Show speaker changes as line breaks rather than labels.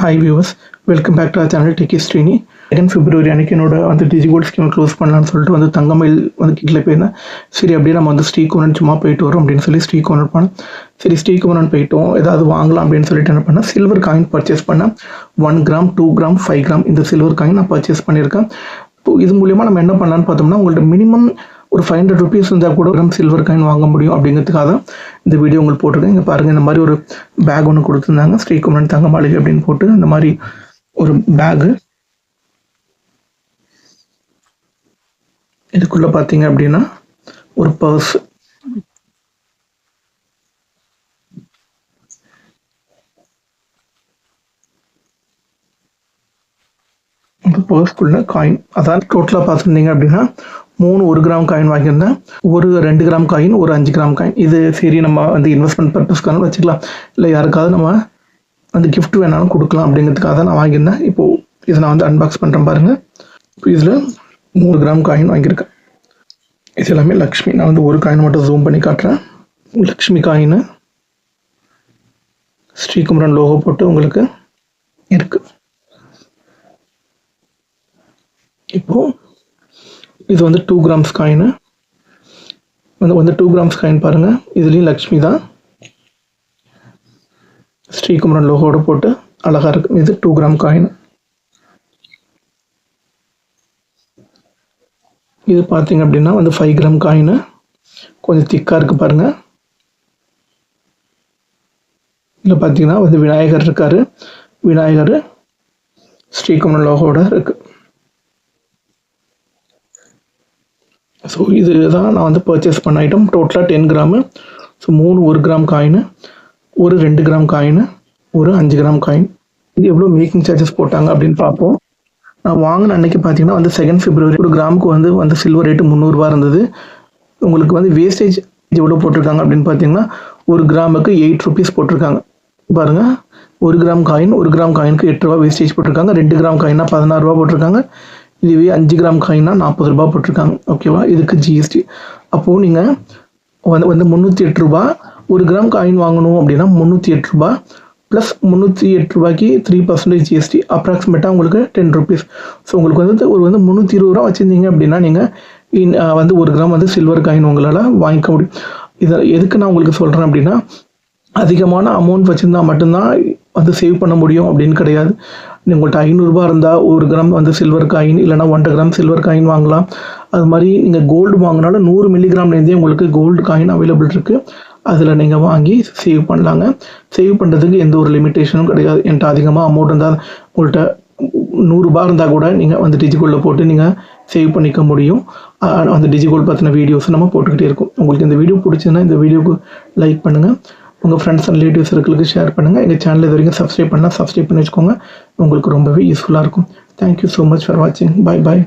Hi viewers welcome back to our channel techie Srini second February அன்னைக்கு என்னோட வந்து DigiGold scheme close பண்ணலாம்னு சொல்லிட்டு வந்து தங்கமயில் வந்து கீழே போயிருந்தேன். சரி அப்படியே நம்ம வந்து ஸ்ரீகுமரன் சும்மா போயிட்டு வரோம் அப்படின்னு சொல்லி ஸ்ரீகுமரன் போனேன் சரி ஸ்ரீகுமரன் போயிட்டோம். ஏதாவது வாங்கலாம் அப்படின்னு சொல்லிட்டு என்ன பண்ணேன்? சில்வர் காயின் பர்ச்சேஸ் பண்ணேன். One gram two gram five gram இந்த சில்வர் காயின் நான் பர்ச்சேஸ் பண்ணியிருக்கேன். இப்போ இது மூலியமாக நம்ம என்ன பண்ணலான்னு பார்த்தோம்னா உங்கள்ட்ட மினிமம் ஒரு ஃபைவ் ஹண்ட்ரட் ருபீஸ் இருந்தால் கூட கிராம் சில்வர் காயின் வாங்க முடியும் அப்படிங்கிறதுக்காக தான் இந்த வீடியோ உங்களுக்கு போட்டிருக்கேன். இங்கே பாருங்கள் இந்த மாதிரி ஒரு பேக் ஒன்று கொடுத்துருந்தாங்க. ஸ்ரீகுமரன் தங்க மாளிகை அப்படின்னு போட்டு அந்த மாதிரி ஒரு பேகு இதுக்குள்ளே பார்த்தீங்க அப்படின்னா ஒரு பர்ஸ் இந்த காயின் அதாவது டோட்டலாக பார்த்துருந்தீங்க அப்படின்னா மூணு ஒரு கிராம் காயின் வாங்கியிருந்தேன். ஒரு ரெண்டு கிராம் காயின் ஒரு அஞ்சு கிராம் காயின் இது சரி நம்ம வந்து இன்வெஸ்ட்மெண்ட் பர்பஸ்க்கான வச்சுக்கலாம். இல்லை யாருக்காவது நம்ம அந்த கிஃப்ட் வேணாலும் கொடுக்கலாம் அப்படிங்கிறதுக்காக தான் நான் வாங்கியிருந்தேன். இப்போது இதை நான் வந்து அன்பாக்ஸ் பண்ணுறேன் பாருங்கள் இப்போ இதில் மூணு கிராம் காயின் வாங்கியிருக்கேன். இது எல்லாமே லக்ஷ்மி. நான் வந்து ஒரு காயின் மட்டும் ஜூம் பண்ணி காட்டுறேன். லக்ஷ்மி காயின் ஸ்ரீகுமரன் லோகோ போட்டு உங்களுக்கு இருக்குது இப்போது இது வந்து டூ கிராம்ஸ் காயினு வந்து வந்து டூ கிராம்ஸ் காயின் பாருங்கள் இதுலேயும் லக்ஷ்மி தான். ஸ்ரீகுமரன் லோகோட போட்டு அழகாக இருக்கும் இது டூ கிராம் காயின் இது பார்த்தீங்க அப்படின்னா வந்து ஃபைவ் கிராம் காயினு கொஞ்சம் திக்காக இருக்குது பாருங்கள் இதில் பார்த்தீங்கன்னா வந்து விநாயகர் இருக்கார். விநாயகர் ஸ்ரீகுமரன் லோகோட இருக்குது ஸோ இது தான் நான் வந்து பர்ச்சேஸ் பண்ண ஐட்டம் டோட்டலாக டென் கிராமு ஸோ மூணு ஒரு கிராம் காயின் ஒரு ரெண்டு கிராம் காயின் ஒரு அஞ்சு கிராம் காயின் இது எவ்வளோ மேக்கிங் சார்ஜஸ் போட்டாங்க அப்படின்னு பார்ப்போம். நான் வாங்கின அன்னைக்கு பார்த்தீங்கன்னா வந்து செகண்ட் பிப்ரவரி ஒரு கிராமுக்கு வந்து வந்து சில்வர் ரேட்டு முந்நூறுரூவா இருந்தது. உங்களுக்கு வந்து வேஸ்டேஜ் எவ்வளோ போட்டிருக்காங்க அப்படின்னு பார்த்தீங்கன்னா ஒரு கிராமுக்கு எயிட் ருபீஸ் போட்டிருக்காங்க. பாருங்கள் ஒரு கிராம் காயின் ஒரு கிராம் காயினுக்கு எட்டு ரூபா வேஸ்டேஜ் போட்டிருக்காங்க. ரெண்டு கிராம் காயினா பதினாறு ரூபா போட்டிருக்காங்க. இதுவே அஞ்சு கிராம் காயின்னா நாற்பது ரூபா போட்டிருக்காங்க. ஓகேவா இதுக்கு ஜிஎஸ்டி அப்போது நீங்கள் வந்து வந்து முந்நூற்றி எட்டு ரூபா ஒரு கிராம் காயின் வாங்கணும் அப்படின்னா முந்நூற்றி எட்டு ரூபா ப்ளஸ் முந்நூற்றி எட்டு ரூபாய்க்கு த்ரீ பர்சன்டேஜ் ஜிஎஸ்டி அப்ராக்சிமேட்டாக உங்களுக்கு டென் ருபீஸ் ஸோ உங்களுக்கு வந்து ஒரு வந்து முந்நூற்றி இருபது ரூபா வச்சுருந்தீங்க அப்படின்னா நீங்கள் இன் வந்து ஒரு கிராம் வந்து சில்வர் காயின் உங்களால் வாங்கிக்க முடியும். இதை எதுக்கு நான் உங்களுக்கு சொல்கிறேன் அப்படின்னா அதிகமான அமௌண்ட் வச்சுருந்தா மட்டும்தான் வந்து சேவ் பண்ண முடியும் அப்படின்னு கிடையாது. உங்கள்கிட்ட ஐநூறுரூபா இருந்தால் ஒரு கிராம் வந்து சில்வர் காயின் இல்லைனா ஒன்றரை கிராம் சில்வர் காயின் வாங்கலாம். அது மாதிரி நீங்கள் கோல்டு வாங்கினாலும் நூறு மில்லிகிராம்லேருந்தே உங்களுக்கு கோல்டு காயின் அவைலபிள் இருக்குது அதில் நீங்கள் வாங்கி சேவ் பண்ணலாங்க. சேவ் பண்ணுறதுக்கு எந்த ஒரு லிமிட்டேஷனும் கிடையாது. என்கிட்ட அதிகமாக அமௌண்ட் இருந்தால் உங்கள்கிட்ட நூறுரூபா இருந்தால் கூட நீங்கள் வந்து டிஜிகோல்டில் போட்டு நீங்கள் சேவ் பண்ணிக்க முடியும். அந்த டிஜிகோல்ட் பற்றின வீடியோஸ் நம்ம போட்டுக்கிட்டே இருக்கும். உங்களுக்கு இந்த வீடியோ பிடிச்சதுன்னா இந்த வீடியோக்கு லைக் பண்ணுங்கள் உங்கள் ஃப்ரெண்ட்ஸ் அண்ட் ரிலேட்டிவ் சர்க்கிளுக்கு ஷேர் பண்ணுங்கள் எங்கள் சேனல் இது வரைக்கும் சப்ஸ்கிரைப் பண்ணால் சப்ஸ்கிரைப் பண்ணி வச்சுக்கோங்க. உங்களுக்கு ரொம்பவே யூஸ்ஃபுல்லாக இருக்கும். Thank you so much for வாட்சிங் பை பாய்